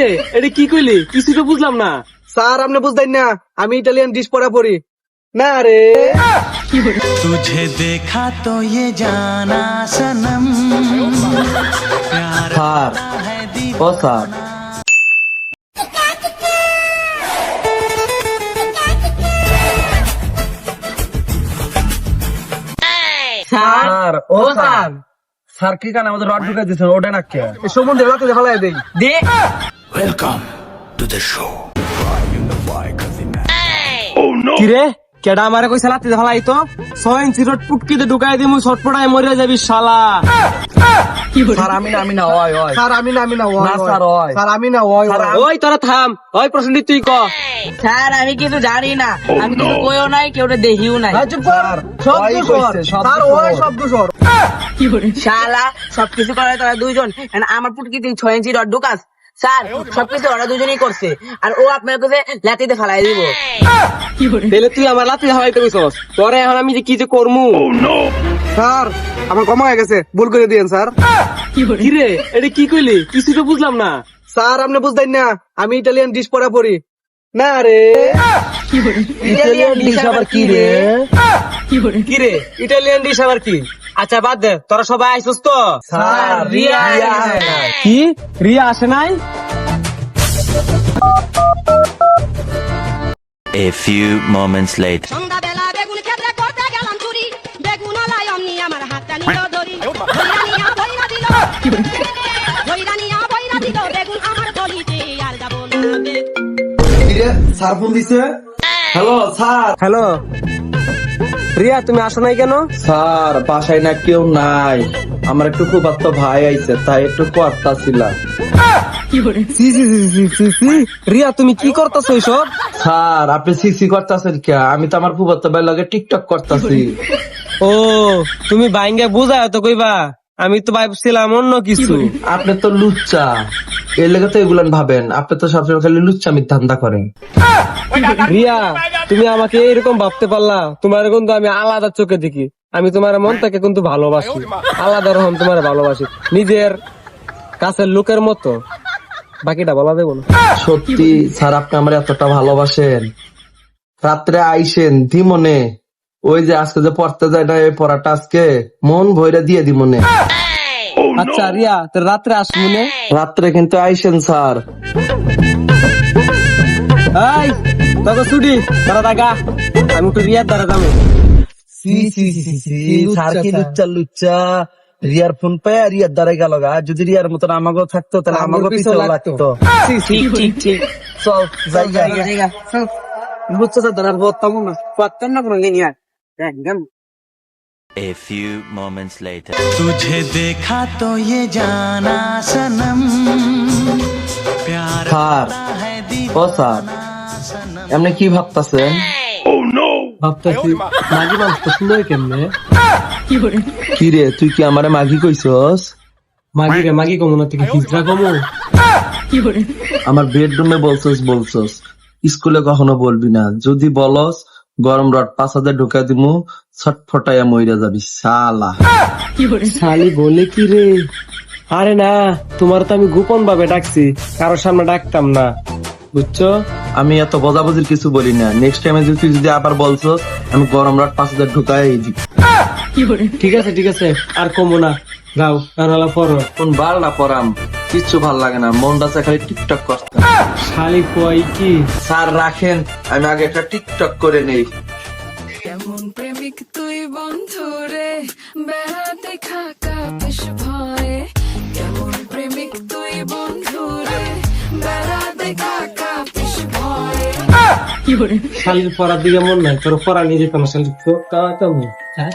রে এটা কি কইলি কিছু তো বুঝলাম না স্যার আপনি বুঝতেন না আমি ইটালিয়ান ডিশ পড়া পড়ি না রে तुझे देखा तो ये जाना सनम प्यार স্যার है ও স্যার স্যার ও স্যার স্যার কি কানে আমাদের রড ঢুকাই দিয়েছেন ওটা না কে সমুদ্রে রাতে ফেলাই দেই দে Welcome to the show. কিরে? কেডা আমারে কই তো? 6 ইঞ্চি রড ঢুকাই দিমু মরে যাবি শালা। স্যার আমি না আমি না ওই ওই। স্যার আমি না আমি না ওই না স্যার ওই। স্যার আমি না ওই ওই। থাম। ওই তুই ক। স্যার আমি কিছু জানি না। oh, আমি কিছু কইও নাই কেউ দেখিও নাই। হ্যাঁ, চুপ কর। সব দোষর। স্যার ওই সব দোষর। কি বলে শালা সবকিছু করে তোরা দুইজন। আমার পুটকিতে 6 ইঞ্চি রড ঢুকাস। স্যার সবকিছু ওরা দুজনেই করছে। আর ও আপনার কাছে লাতিতে ফেলাই দিব। তাহলে তুই আমার তোরে এখন আমি যে কি যে করমু? স্যার আমার কমা হয়ে গেছে। ভুল করে দিয়েন স্যার। কি রে এটা কি কইলি? কিছু তো বুঝলাম না। স্যার আপনি বুঝতেন না। আমি ইটালিয়ান ডিশ পড়া পড়ি। না রে। ইটালিয়ান ডিশ আবার কি রে? কি রে ইটালিয়ান ডিশ আবার কি? আচ্ছা বাদ দে। তোরা সবাই আইসস তো। কি? রিয়া আসে নাই? A few moments later. সন্ধ্যাবেলা বেগুন ক্ষেত্রে করতে গেলাম চুরি। বেগুন লাই অমনি আমার হাতটা নিল ধরি ধইরা নিয়া বইরা দিল। ধইরা নিয়া বইরা দিল। বেগুন আমার গলিতে আর যাব না। বেগুন স্যার ফোন দিছে? Hello sir. হ্যালো। রিয়া তুমি আসো নাই কেন? স্যার বাসায় না কেউ নাই। আমার একটু খুব একটা ভাই আইছে তাই একটু কথা ছিলাম সি সি সি সি সি সি। রিয়া তুমি কি করতেছো এইসব? স্যার আপনি সিসি করতেছেন কে? আমি তো আমার ফুফাতো ভাই লগে টিকটক করতেছি। ও তুমি বাইঙ্গে বুঝায় তো কইবা আমি তো ভাবছিলাম অন্য কিছু। আপনি তো লুচ্চা। এর লেগে তো এগুলান ভাবেন। আপনি তো সবসময় খালি লুচ্চামির ধান্দা করেন। রিয়া তুমি আমাকে এরকম ভাবতে পারলা। তোমার কিন্তু আমি আলাদা চোখে দেখি। আমি তোমার মন থেকে কিন্তু ভালোবাসি। আলাদা রকম তোমার ভালোবাসি। নিজের কাছের লোকের মতো। বাকিটা বলা দেবো না। সত্যি স্যার আপনি আমার এতটা ভালোবাসেন। রাত্রে আইসেন দিমনে ওই যে আজকে যে পড়তে যায় না এই পড়াটা আজকে মন ভইরা দিয়ে দিমনে আচ্ছা রিয়া তোর রাত্রে আসবি রাত্রে কিন্তু আইসেন স্যার। এই তোকে ছুটি তারা দাগা আমি একটু রিয়ার দ্বারা যাবো সি সি সি সি স্যার কি লুচ্চা লুচ্চা রিয়ার ফোন পায় রিয়ার দ্বারাই গেল গা যদি রিয়ার মতন আমাকেও থাকতো তাহলে আমাকেও পিছনে লাগতো ঠিক ঠিক ঠিক চল যাই গা। লুচ্চা দ্বারা বলতাম না পত্তন না কোনো দিন ইয়ার একদম A few moments later. तुझे देखा तो ये जाना सनम प्यार স্যার है ও স্যার এমনি কি ভাবতাছেন ভাবতেছি কেমনে? কি রে তুই কি আমারে মাগি কইছস? মাগি রে মাগি কমু না থেকে হিজরা কমু? আমার বেডরুমে বলছস বলছস। স্কুলে কখনো বলবি না। যদি বলস গরম রড পাঁচ হাজার ঢুকা দিমু ছটফটাইয়া মইরা যাবি শালা। শালি বলে কি রে? আরে না তোমার তো আমি গোপন ভাবে ডাকছি কারোর সামনে ডাকতাম না। বুঝছ? আমি এত বজাবজির কিছু বলি না। নেক্সট টাইমে যদি তুই যদি আবার বলছো আমি গরম রড পাঁচ হাজার ঢুকাই দিই ঠিক আছে ঠিক আছে। আর কমু না। যাও কারণ পড়ো কোন বার না পরাম। কিচ্ছু ভালো লাগে না। মনটা খালি টিকটক করতে। শালি কই কি? স্যার রাখেন। আমি আগে একটা টিকটক করে নেই। কেমন প্রেমিক তুই বন্ধু রে? বেড়াতে খাকা পেশ শালির পড়ার দিকে মন নাই তোর পড়া নিয়ে যেতাম শালির তো কাওয়া কেমন হ্যাঁ